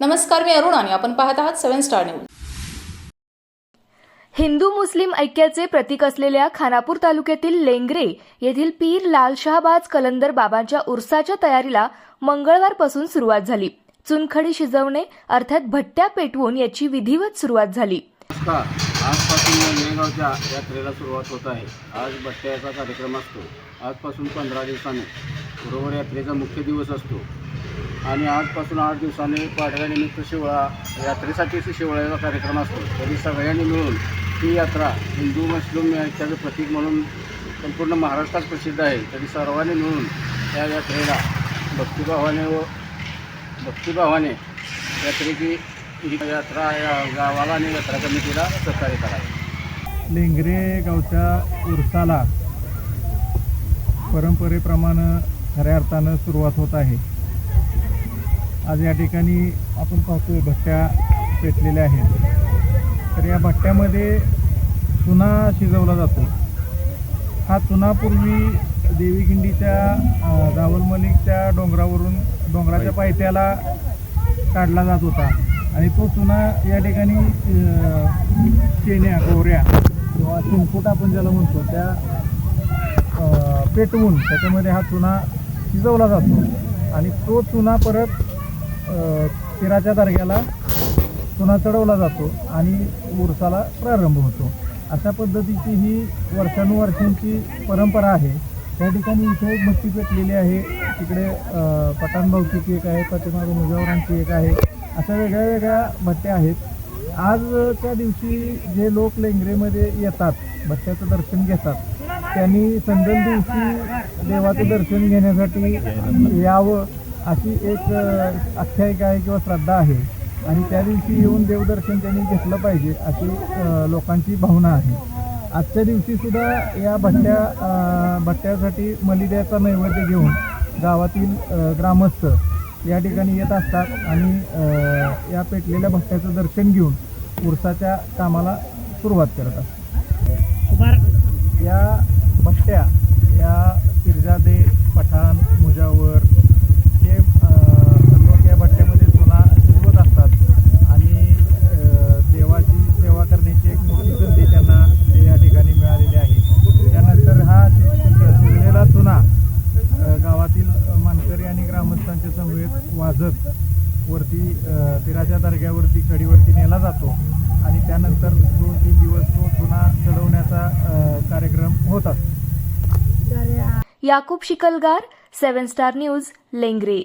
नमस्कार मी अरुण आणि आपण पाहत आहात सेव्हन स्टार न्यूज. हिंदू मुस्लिम ऐक्याचे प्रतीक असलेल्या खानापूर तालुक्यातील लेंगरे येथील पीर लाल शहाबाज कलंदर बाबांच्या उर्साच्या तयारीला मंगळवारपासून सुरुवात झाली. चुनखडी शिजवणे अर्थात भट्ट्या पेटवून याची विधिवत सुरुवात झाली. नमस्कार. आजपासून नंदेगावच्या यात्रेला सुरुवात होत आहे. आज बट्ट्याचा कार्यक्रम असतो. आजपासून पंधरा दिवसाने. बरोबर यात्रेचा मुख्य दिवस असतो. आणि आजपासून आठ दिवसाने पाडव्यानिमित्त शिवळा यात्रेसाठीच शिवळ्याचा कार्यक्रम असतो. तरी सगळ्यांनी मिळून ही यात्रा हिंदू मुस्लिम याच्याचं प्रतीक म्हणून संपूर्ण महाराष्ट्रात प्रसिद्ध आहे. तरी सर्वांनी मिळून या यात्रेला भक्तिभावाने व भक्तिभावाने यात्रेची ही यात्रा या गावाला आणि यात्रा कमिटीला सहकार्य करावे लेंगरे गावच्या उरसाला परंपरेप्रमाणे खऱ्या अर्थानं सुरुवात होत आहे. आज या ठिकाणी आपण पाहतोय भट्ट्या पेटलेल्या आहेत. तर या भट्ट्यामध्ये चुना शिजवला जातो. हा चुना पूर्वी देवीगिंडीच्या अ, जावलमलिकच्या डोंगरावरून डोंगराच्या पायथ्याला काढला जात होता. आणि तो चुना या ठिकाणी शेण्या गोऱ्या किंवा चिंकूट आपण ज्याला म्हणतो त्या पेटवून त्याच्यामध्ये हा चुना शिजवला जातो. आणि तो चुना परत तिराच्या दर्ग्याला चुना चढवला जातो आणि उरसाला प्रारंभ होतो. अशा पद्धतीची ही वर्षानुवर्षांची परंपरा आहे. त्या ठिकाणी इथे एक भट्टी पेटलेली आहे. तिकडे पठाणभाऊची एक आहे पाठीमागं मुजावरांची एक आहे. अशा वेगळ्या वेगळ्या भट्ट्या आहेत. आज त्या दिवशी जे लोक लेंगरेमध्ये येतात भट्ट्याचं दर्शन घेतात त्यांनी संदल दिवशी देवाचं दर्शन घेण्यासाठी यावं. अशी एक आख्यायिका आहे किंवा श्रद्धा आहे. आणि त्या दिवशी येऊन देवदर्शन त्यांनी घेतलं पाहिजे अशी लोकांची भावना आहे. आजच्या दिवशीसुद्धा या भट्ट्या भट्ट्यासाठी मलिद्याचा नैवेद्य घेऊन गावातील ग्रामस्थ या ठिकाणी येत असतात आणि या पेटलेल्या भट्ट्याचं दर्शन घेऊन उरसाच्या कामाला सुरुवात करत असतात या भट्ट्या या पिरजादे पठाण मुजावर हे अ, लोक या भट्ट्यामध्ये चुना शिजवत असतात आणि अ, देवाची सेवा करण्याची एक मोठी संधी त्यांना या ठिकाणी मिळालेली आहे त्यानंतर हा शि- शिजलेला चुना अ, गावातील शेतकरी आणि ग्रामस्थांच्या समवेत वाजत वरती तिराच्या दर्ग्यावरती कडीवरती नेला जातो. आणि त्यानंतर दोन तीन दिवस तो पुन्हा चढवण्याचा कार्यक्रम कार्यक्रम होतात Yakub Shikalgar seven star news Lengare.